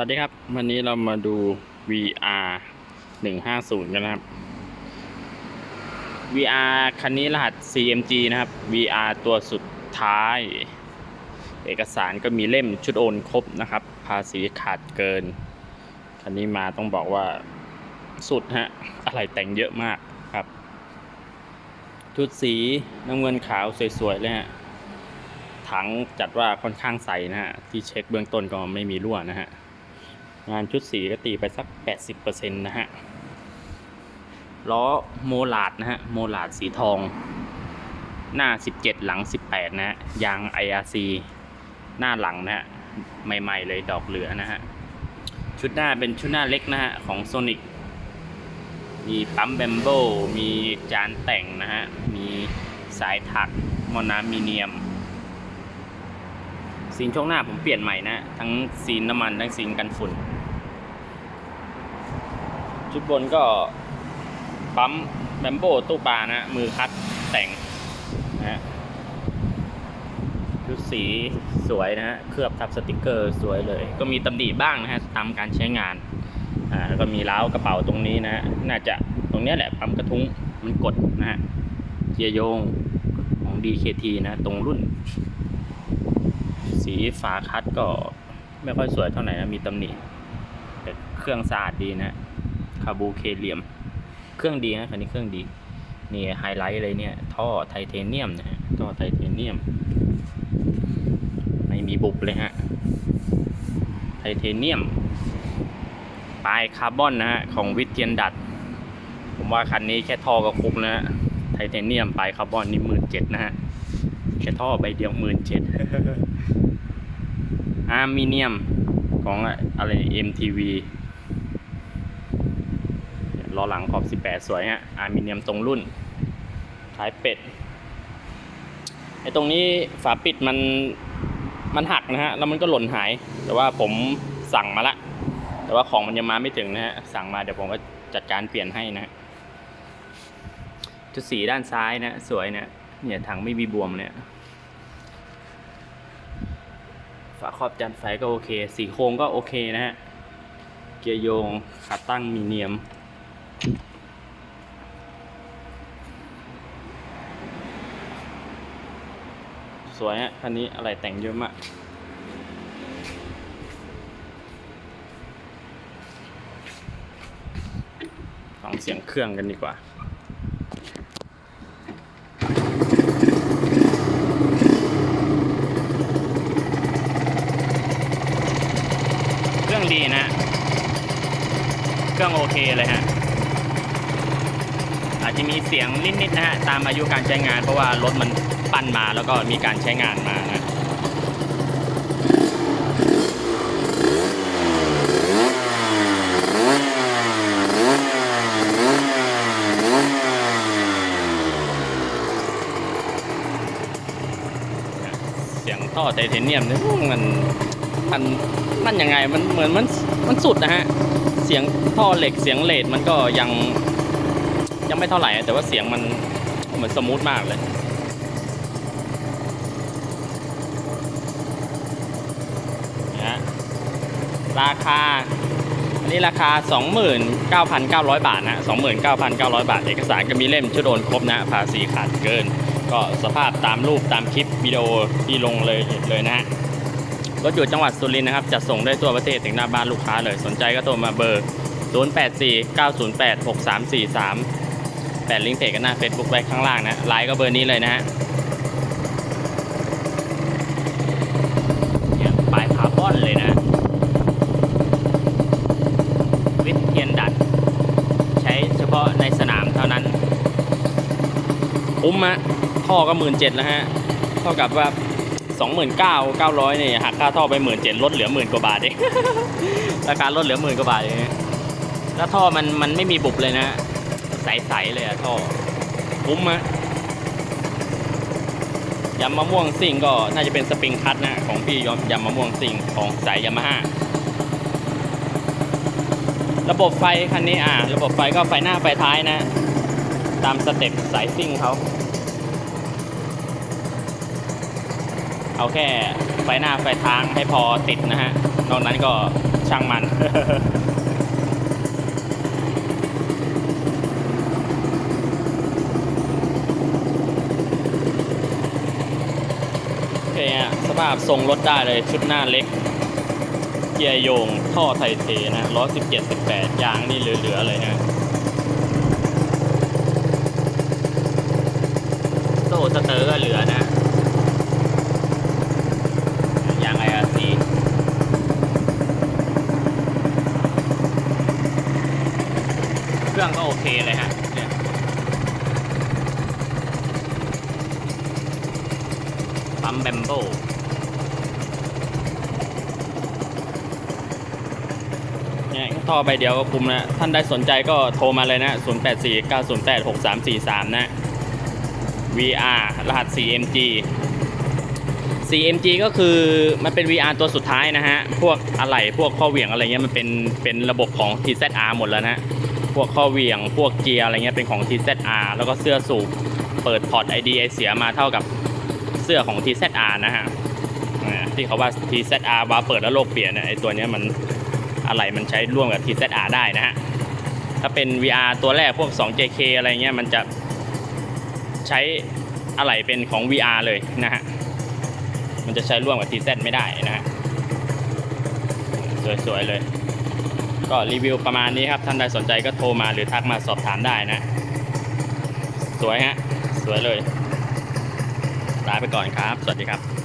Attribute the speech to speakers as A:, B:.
A: วัสดีครับ วันนี้เรามาดู VR 150 กันนะครับ VR คันนี้รหัส CMG นะครับ VR ตัวสุดท้าย เอกสารก็มีเล่มชุดโอนครบนะครับ ภาษีขาดเกิน คันนี้มาต้องบอกว่าสุดฮะ อะไรแต่งเยอะมากครับชุดสีน้ำเงินขาวสวยๆเลยฮะถังจัดว่าค่อนข้างใสนะฮะ ที่เช็คเบื้องต้นก็ไม่มีรั่วนะฮะ งานชุดสีก็ตีไปสัก 80%นะฮะ ล้อโมลาดนะฮะ โมลาดสีทอง หน้า 17 หลัง 18 นะฮะ ยาง IRC หน้าหลังนะฮะ ใหม่ๆเลยดอกเหลือนะฮะ ชุดหน้าเป็นชุดหน้าเล็กนะฮะ ของ Sonic มีปั๊มแบมโบมีจานแต่งนะฮะ มีสายถักมอนามิเนียมซีนช่วงหน้าผมเปลี่ยนใหม่นะ ทั้งซีนน้ำมันทั้งซีนกันฝุ่น ชุดบนก็ปั๊มแบมโบตู้ปลานะมือคัดแต่งนะฮะชุดสีสวยนะฮะเคลือบทับสติกเกอร์สวยเลย ก็มีตำหนิบ้างนะฮะตามการใช้งานอ่าแล้วก็มีล้าวกระเป๋าตรงนี้นะน่าจะตรงนี้แหละปั๊มกระทุ้งมันกดนะฮะเกียร์โยงของ DKT นะตรงรุ่น สีฝาคัดก็ไม่ค่อยสวยเท่าไหร่นะมีตำหนิแต่เครื่องสะอาดดีนะ คาบูเคเลียม เครื่องดีนะคันนี้เครื่องดี นี่ไฮไลท์เลยเนี่ย ท่อไทเทเนียมนะฮะ ท่อไทเทเนียม ไม่มีบุบเลยฮะ ไทเทเนียม ปลายคาร์บอนนะฮะ ของวิเทียนดัด ผมว่าคันนี้แค่ท่อก็คุ้มแล้วนะไทเทเนียมปลายคาร์บอนนี่หมื่นเจ็ดนะฮะ แค่ท่อใบเดียวหมื่นเจ็ดอาร์มิเนียมของอะไร MTV ล้อหลังขอบ 18 สวยฮะอาร์มิเนียมตรงรุ่นท้ายเป็ดไอ้ตรงนี้ฝาปิดมันมันหักนะฮะแล้วมันก็หล่นหาย แต่ว่าผมสั่งมาละ แต่ว่าของมันยังมาไม่ถึงนะฮะสั่งมาเดี๋ยวผมก็จัดการเปลี่ยนให้นะฮะจุดสีด้านซ้ายนะสวยเนี่ยเนี่ยถังไม่มีบวมเนี่ยฝาครอบจานไฟก็โอเค สีโครงก็โอเคนะฮะ เกียร์โยงขาตั้งมีเนียม สวยฮะคันนี้อะไรแต่งเยอะมากฟังเสียงเครื่องกันดีกว่าเครื่องดีนะ เครื่องโอเคเลยฮะ จจะมีเสียงนิดๆนะฮะตามอายุการใช้งาน เพราะว่ารถมันปั้นมาแล้วก็มีการใช้งานมานะเสียงท่อไทเทเนียมเนี่ยมันมันมันยังไงมันเหมือนมันมันสุดนะฮะ เสียงท่อเหล็กเสียงเลดมันก็ยัง ยังไม่เท่าไหร่ แต่ว่าเสียงมันเหมือนสมูทมากเลย นะราคา อันนี้ราคา 29,900 บาทนะ 29,900 บาท เอกสารก็มีเล่มชุดโอนครบนะภาษีขาดเกิน ก็สภาพตามรูปตามคลิปวิดีโอที่ลงเลยเห็นเลยนะฮะรถอยู่จังหวัดสุรินทร์นะครับจัดส่งได้ทั่วประเทศถึงหน้าบ้านลูกค้าเลย สนใจก็โทรมาเบอร์ 084 908 6343 แปดลิงก์เพจกันหน้า Facebook ไว้ข้างล่างนะไลน์ก็เบอร์นี้เลยนะฮะเนี่ยปลายคาร์บอนเลยนะวิทเทียนดัด ใช้เฉพาะในสนามเท่านั้นคุ้มอะท่อก็หมื่นเจ็ดแล้วฮะเท่ากับว่าสองหมื่นเก้าเก้าร้อยเนี่ยหักค่าท่อไปหมื่นเจ็ดลดเหลือหมื่นกว่าบาทเองราคาลดเหลือหมื่นกว่าบาทเองแล้วท่อมันมันไม่มีบุบเลยนะ ใส ๆ เลยอะท่อคุ้มอะยำมะม่วงซิ่งก็น่าจะเป็นสปริงคัทนะ ของพี่ยำยำมะม่วงซิ่งของสายยามาฮ่าระบบไฟคันนี้อ่าระบบไฟก็ไฟหน้าไฟท้ายนะ ตามสเต็ปสายซิ่งเขาเอาแค่ไฟหน้าไฟทางให้พอติดนะฮะนอกนั้นก็ช่างมัน โอเคฮะส ภาพทรงรถได้เลยชุดหน้าเล็ก เกียร์โยงท่อไทเทนะร้อยสิบเจ็ดสิบแปดยางนี่เหลือๆเลยนะโซ่สเตอร์ก็เหลือนะยางไออาร์ซีเครื่องก็โอเคเลยฮะเนี่ยปั๊มแบมโบเนี่ย ท่อใบเดียวก็คุ้มนะ ท่านได้สนใจก็โทรมาเลยนะ 084 908 6343 นะ VR รหัส 4MG 4MG ก็คือมันเป็น VR ตัวสุดท้ายนะฮะ พวกอะไหล่พวกข้อเหวี่ยงอะไรเงี้ยมันเป็นเป็นระบบของ TZR หมดแล้วนะพวกข้อเหวี่ยง พวกเกียร์อะไรเงี้ยเป็นของ TZR แล้วก็เสื้อสูบเปิดพอร์ต ID ไอเสียมาเท่ากับเสื้อของ TZR นะฮะที่เขาว่า TZR ว่าเปิดแล้วโลกเปลี่ยนเนี่ยไอตัวเนี้ยมัน อะไรมันใช้ร่วมกับ TZR ได้นะฮะ ถ้าเป็น VR ตัวแรกพวก 2JK อะไรเงี้ยมันจะใช้อะไหลเป็นของ VR เลยนะฮะ มันจะใช้ร่วมกับ TZ ไม่ได้นะฮะ สวยๆเลย ก็รีวิวประมาณนี้ครับ ท่านใดสนใจก็โทรมาหรือทักมาสอบถามได้นะ สวยฮะ สวยเลยลาไปก่อนครับ สวัสดีครับ